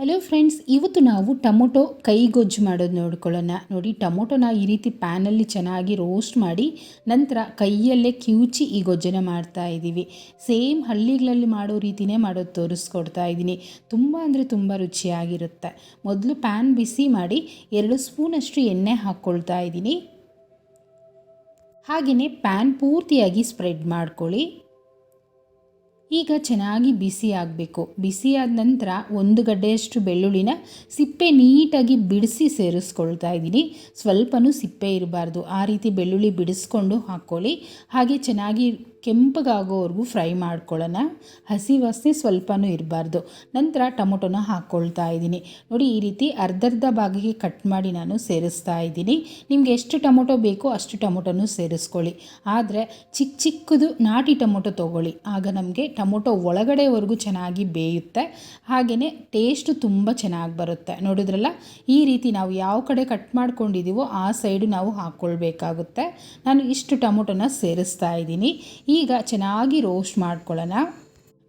Hello friends ಇವತ್ತು ನಾವು tomato ಕೈಗೊಜ್ಜು ಮಾಡೋದು ನೋಡ್ಕೊಳ್ಳೋಣ. ನೋಡಿ, ಟೊಮೊಟೊನ ಈ ರೀತಿ ಪ್ಯಾನಲ್ಲಿ ಚೆನ್ನಾಗಿ ರೋಸ್ಟ್ ಮಾಡಿ ನಂತರ ಕೈಯಲ್ಲೇ ಕಿವುಚಿ ಈ ಗೊಜ್ಜನ ಮಾಡ್ತಾ ಇದ್ದೀವಿ. ಸೇಮ್ ಹಳ್ಳಿಗಳಲ್ಲಿ ಮಾಡೋ ರೀತಿನೇ ಮಾಡೋದು ತೋರಿಸ್ಕೊಡ್ತಾ ಇದ್ದೀನಿ. ತುಂಬ ಅಂದರೆ ತುಂಬ ರುಚಿಯಾಗಿರುತ್ತೆ. ಮೊದಲು ಪ್ಯಾನ್ ಬಿಸಿ ಮಾಡಿ ಎರಡು ಸ್ಪೂನಷ್ಟು ಎಣ್ಣೆ ಹಾಕ್ಕೊಳ್ತಾ ಇದ್ದೀನಿ. ಹಾಗೆಯೇ ಪ್ಯಾನ್ ಪೂರ್ತಿಯಾಗಿ ಸ್ಪ್ರೆಡ್ ಮಾಡ್ಕೊಳ್ಳಿ. ಈಗ ಚೆನ್ನಾಗಿ ಬಿಸಿ ಆಗಬೇಕು. ಬಿಸಿ ಆದ ನಂತರ ಒಂದು ಗಡ್ಡೆಯಷ್ಟು ಬೆಳ್ಳುಳ್ಳಿನ ಸಿಪ್ಪೆ ನೀಟಾಗಿ ಬಿಡಿಸಿ ಸೇರಿಸ್ಕೊಳ್ತಾ ಇದ್ದೀನಿ. ಸ್ವಲ್ಪನೂ ಸಿಪ್ಪೆ ಇರಬಾರ್ದು. ಆ ರೀತಿ ಬೆಳ್ಳುಳ್ಳಿ ಬಿಡಿಸ್ಕೊಂಡು ಹಾಕ್ಕೊಳ್ಳಿ. ಹಾಗೆ ಚೆನ್ನಾಗಿ ಕೆಂಪಗಾಗೋವರೆಗೂ ಫ್ರೈ ಮಾಡ್ಕೊಳ್ಳೋಣ. ಹಸಿ ವಾಸನೆ ಸ್ವಲ್ಪನೂ ಇರಬಾರ್ದು. ನಂತರ ಟೊಮೊಟೊನ ಹಾಕ್ಕೊಳ್ತಾ ಇದ್ದೀನಿ. ನೋಡಿ, ಈ ರೀತಿ ಅರ್ಧರ್ಧ ಭಾಗಕ್ಕೆ ಕಟ್ ಮಾಡಿ ನಾನು ಸೇರಿಸ್ತಾ ಇದ್ದೀನಿ. ನಿಮಗೆ ಎಷ್ಟು ಟೊಮೊಟೊ ಬೇಕೋ ಅಷ್ಟು ಟೊಮೊಟೊನು ಸೇರಿಸ್ಕೊಳ್ಳಿ. ಆದರೆ ಚಿಕ್ಕ ಚಿಕ್ಕದು ನಾಟಿ ಟೊಮೊಟೊ ತೊಗೊಳ್ಳಿ. ಆಗ ನಮಗೆ ಟೊಮೊಟೊ ಒಳಗಡೆವರೆಗೂ ಚೆನ್ನಾಗಿ ಬೇಯುತ್ತೆ. ಹಾಗೆಯೇ ಟೇಸ್ಟು ತುಂಬ ಚೆನ್ನಾಗಿ ಬರುತ್ತೆ. ನೋಡಿದ್ರಲ್ಲ, ಈ ರೀತಿ ನಾವು ಯಾವ ಕಡೆ ಕಟ್ ಮಾಡ್ಕೊಂಡಿದ್ದೀವೋ ಆ ಸೈಡು ನಾವು ಹಾಕ್ಕೊಳ್ಬೇಕಾಗುತ್ತೆ ನಾನು ಇಷ್ಟು ಟೊಮೊಟೊನ ಸೇರಿಸ್ತಾ ಇದ್ದೀನಿ. ಈಗ ಚೆನ್ನಾಗಿ ರೋಸ್ಟ್ ಮಾಡ್ಕೊಳ್ಳೋಣ.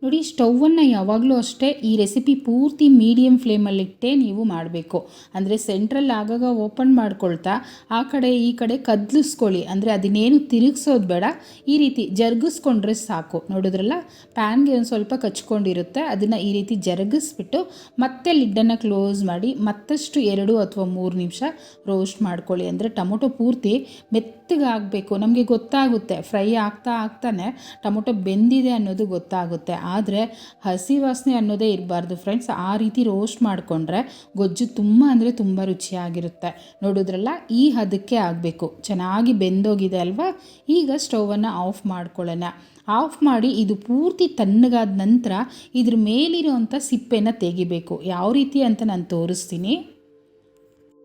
ನೋಡಿ, ಸ್ಟೌವನ್ನು ಯಾವಾಗಲೂ ಅಷ್ಟೇ ಈ ರೆಸಿಪಿ ಪೂರ್ತಿ ಮೀಡಿಯಮ್ ಫ್ಲೇಮಲ್ಲಿಟ್ಟೇ ನೀವು ಮಾಡಬೇಕು. ಅಂದರೆ ಸೆಂಟ್ರಲ್ ಆಗಾಗ ಓಪನ್ ಮಾಡ್ಕೊಳ್ತಾ, ಆ ಕಡೆ ಈ ಕಡೆ ಕದ್ಲಿಸ್ಕೊಳ್ಳಿ. ಅಂದರೆ ಅದನ್ನೇನು ತಿರುಗಿಸೋದು ಬೇಡ. ಈ ರೀತಿ ಜರುಗಿಸ್ಕೊಂಡ್ರೆ ಸಾಕು. ನೋಡಿದ್ರಲ್ಲ, ಪ್ಯಾನ್ಗೆ ಒಂದು ಸ್ವಲ್ಪ ಕಚ್ಕೊಂಡಿರುತ್ತೆ. ಅದನ್ನು ಈ ರೀತಿ ಜರುಗಿಸ್ಬಿಟ್ಟು ಮತ್ತೆ ಲಿಡ್ಡನ್ನು ಕ್ಲೋಸ್ ಮಾಡಿ ಮತ್ತಷ್ಟು ಎರಡು ಅಥವಾ ಮೂರು ನಿಮಿಷ ರೋಸ್ಟ್ ಮಾಡ್ಕೊಳ್ಳಿ. ಅಂದರೆ ಟೊಮೊಟೊ ಪೂರ್ತಿ ಮೆತ್ತಗಾಗಬೇಕು ನಮಗೆ ಗೊತ್ತಾಗುತ್ತೆ. ಫ್ರೈ ಆಗ್ತಾ ಆಗ್ತಾನೆ ಟೊಮೊಟೊ ಬೆಂದಿದೆ ಅನ್ನೋದು ಗೊತ್ತಾಗುತ್ತೆ. ಆದರೆ ಹಸಿ ವಾಸನೆ ಅನ್ನೋದೇ ಇರಬಾರ್ದು ಫ್ರೆಂಡ್ಸ್. ಆ ರೀತಿ ರೋಸ್ಟ್ ಮಾಡಿಕೊಂಡ್ರೆ ಗೊಜ್ಜು ತುಂಬ ಅಂದರೆ ತುಂಬ ರುಚಿಯಾಗಿರುತ್ತೆ. ನೋಡಿದ್ರಲ್ಲ, ಈ ಹದಕ್ಕೆ ಆಗಬೇಕು. ಚೆನ್ನಾಗಿ ಬೆಂದೋಗಿದೆ ಅಲ್ವಾ? ಈಗ ಸ್ಟೌವನ್ನು ಆಫ್ ಮಾಡ್ಕೊಳ್ಳೋಣ. ಆಫ್ ಮಾಡಿ ಇದು ಪೂರ್ತಿ ತಣ್ಣಗಾದ ನಂತರ ಇದ್ರ ಮೇಲಿರುವಂಥ ಸಿಪ್ಪೆನ ತೆಗಿಬೇಕು. ಯಾವ ರೀತಿ ಅಂತ ನಾನು ತೋರಿಸ್ತೀನಿ.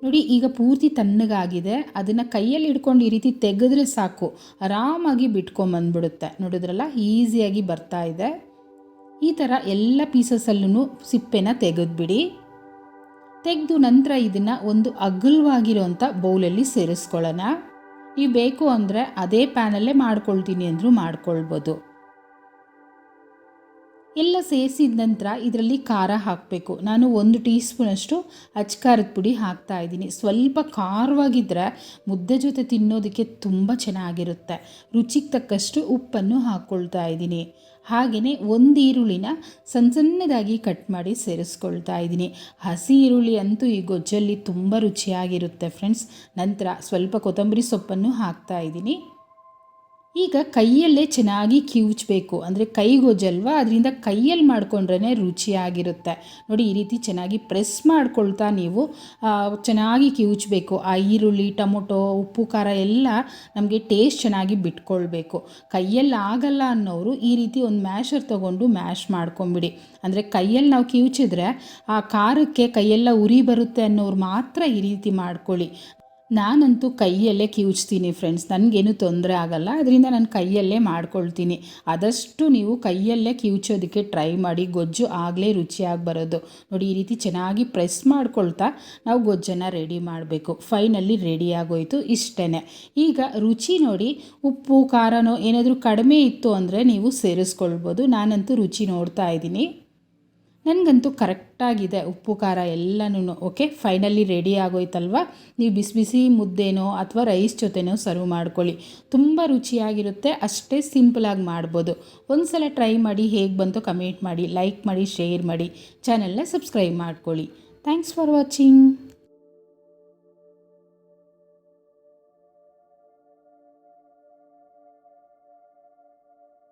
ನೋಡಿ, ಈಗ ಪೂರ್ತಿ ತಣ್ಣಗಾಗಿದೆ. ಅದನ್ನು ಕೈಯಲ್ಲಿ ಹಿಡ್ಕೊಂಡು ಈ ರೀತಿ ತೆಗೆದ್ರೆ ಸಾಕು. ಆರಾಮಾಗಿ ಬಿಟ್ಕೊಂಬಂದ್ಬಿಡುತ್ತೆ. ನೋಡಿದ್ರಲ್ಲ, ಈಸಿಯಾಗಿ ಬರ್ತಾ ಇದೆ. ಈ ಥರ ಎಲ್ಲ ಪೀಸಸಲ್ಲೂ ಸಿಪ್ಪೆನ ತೆಗೆದ್ಬಿಡಿ. ತೆಗೆದು ನಂತರ ಇದನ್ನು ಒಂದು ಅಗಲವಾಗಿರೋಂಥ ಬೌಲಲ್ಲಿ ಸೇರಿಸ್ಕೊಳ್ಳೋಣ. ನೀವು ಬೇಕು ಅಂದರೆ ಅದೇ ಪ್ಯಾನಲ್ಲೇ ಮಾಡ್ಕೊಳ್ತೀನಿ ಅಂದರೂ ಮಾಡ್ಕೊಳ್ಬೋದು. ಎಲ್ಲ ಸೇರಿಸಿದ ನಂತರ ಇದರಲ್ಲಿ ಖಾರ ಹಾಕಬೇಕು. ನಾನು ಒಂದು ಟೀ ಸ್ಪೂನಷ್ಟು ಅಚ್ಕಾರದ ಪುಡಿ ಹಾಕ್ತಾ ಇದ್ದೀನಿ. ಸ್ವಲ್ಪ ಖಾರವಾಗಿದ್ದರೆ ಮುದ್ದೆ ಜೊತೆ ತಿನ್ನೋದಕ್ಕೆ ತುಂಬ ಚೆನ್ನಾಗಿರುತ್ತೆ. ರುಚಿಗೆ ತಕ್ಕಷ್ಟು ಉಪ್ಪನ್ನು ಹಾಕ್ಕೊಳ್ತಾ ಇದ್ದೀನಿ. ಹಾಗೆಯೇ ಒಂದು ಈರುಳ್ಳಿನ ಸಣ್ಣ ಸಣ್ಣದಾಗಿ ಕಟ್ ಮಾಡಿ ಸೇರಿಸ್ಕೊಳ್ತಾ ಇದ್ದೀನಿ. ಹಸಿ ಈರುಳ್ಳಿ ಅಂತೂ ಈ ಗೊಜ್ಜಲ್ಲಿ ತುಂಬ ರುಚಿಯಾಗಿರುತ್ತೆ ಫ್ರೆಂಡ್ಸ್. ನಂತರ ಸ್ವಲ್ಪ ಕೊತ್ತಂಬರಿ ಸೊಪ್ಪನ್ನು ಹಾಕ್ತಾ ಇದ್ದೀನಿ. ಈಗ ಕೈಯಲ್ಲೇ ಚೆನ್ನಾಗಿ ಕಿವುಚಬೇಕು. ಅಂದರೆ ಕೈಗೊಜ್ಜಲ್ವ ಅದರಿಂದ ಕೈಯಲ್ಲಿ ಮಾಡಿಕೊಂಡ್ರೇ ರುಚಿಯಾಗಿರುತ್ತೆ. ನೋಡಿ, ಈ ರೀತಿ ಚೆನ್ನಾಗಿ ಪ್ರೆಸ್ ಮಾಡ್ಕೊಳ್ತಾ ನೀವು ಚೆನ್ನಾಗಿ ಕಿವುಚಬೇಕು. ಆ ಈರುಳ್ಳಿ, ಟೊಮೊಟೊ, ಉಪ್ಪು, ಖಾರ ಎಲ್ಲ ನಮಗೆ ಟೇಸ್ಟ್ ಚೆನ್ನಾಗಿ ಬಿಟ್ಕೊಳ್ಬೇಕು. ಕೈಯಲ್ಲಿ ಆಗಲ್ಲ ಅನ್ನೋರು ಈ ರೀತಿ ಒಂದು ಮ್ಯಾಶರ್ ತೊಗೊಂಡು ಮ್ಯಾಶ್ ಮಾಡ್ಕೊಂಬಿಡಿ. ಅಂದರೆ ಕೈಯಲ್ಲಿ ನಾವು ಕಿವುಚಿದ್ರೆ ಆ ಖಾರಕ್ಕೆ ಕೈಯೆಲ್ಲ ಉರಿ ಬರುತ್ತೆ ಅನ್ನೋರು ಮಾತ್ರ ಈ ರೀತಿ ಮಾಡ್ಕೊಳ್ಳಿ. ನಾನಂತೂ ಕೈಯಲ್ಲೇ ಕಿವುಚ್ತೀನಿ ಫ್ರೆಂಡ್ಸ್ ನನಗೇನು ತೊಂದರೆ ಆಗಲ್ಲ. ಅದರಿಂದ ನಾನು ಕೈಯಲ್ಲೇ ಮಾಡ್ಕೊಳ್ತೀನಿ. ಆದಷ್ಟು ನೀವು ಕೈಯಲ್ಲೇ ಕಿವುಚೋದಕ್ಕೆ ಟ್ರೈ ಮಾಡಿ. ಗೊಜ್ಜು ಆಗಲೇ ರುಚಿಯಾಗಿ ಬರೋದು. ನೋಡಿ, ಈ ರೀತಿ ಚೆನ್ನಾಗಿ ಪ್ರೆಸ್ ಮಾಡ್ಕೊಳ್ತಾ ನಾವು ಗೊಜ್ಜನ್ನು ರೆಡಿ ಮಾಡಬೇಕು. ಫೈನಲ್ಲಿ ರೆಡಿ ಆಗೋಯ್ತು ಇಷ್ಟೇ ಈಗ ರುಚಿ ನೋಡಿ, ಉಪ್ಪು ಖಾರನೋ ಏನಾದರೂ ಕಡಿಮೆ ಇತ್ತು ಅಂದರೆ ನೀವು ಸೇರಿಸ್ಕೊಳ್ಬೋದು. ನಾನಂತೂ ರುಚಿ ನೋಡ್ತಾ ಇದ್ದೀನಿ. ನನಗಂತೂ ಕರೆಕ್ಟಾಗಿದೆ ಉಪ್ಪು, ಖಾರ ಎಲ್ಲನೂ ಓಕೆ ಫೈನಲಿ ರೆಡಿ ಆಗೋಯ್ತಲ್ವ? ನೀವು ಬಿಸಿ ಬಿಸಿ ಮುದ್ದೆನೋ ಅಥವಾ ರೈಸ್ ಜೊತೆನೋ ಸರ್ವ್ ಮಾಡ್ಕೊಳ್ಳಿ. ತುಂಬ ರುಚಿಯಾಗಿರುತ್ತೆ, ಅಷ್ಟೇ ಸಿಂಪಲಾಗಿ ಮಾಡ್ಬೋದು. ಒಂದು ಸಲ ಟ್ರೈ ಮಾಡಿ ಹೇಗೆ ಬಂತು ಕಮೆಂಟ್ ಮಾಡಿ ಲೈಕ್ ಮಾಡಿ ಶೇರ್ ಮಾಡಿ. ಚಾನಲ್ನ ಸಬ್ಸ್ಕ್ರೈಬ್ ಮಾಡ್ಕೊಳ್ಳಿ. Thanks for watching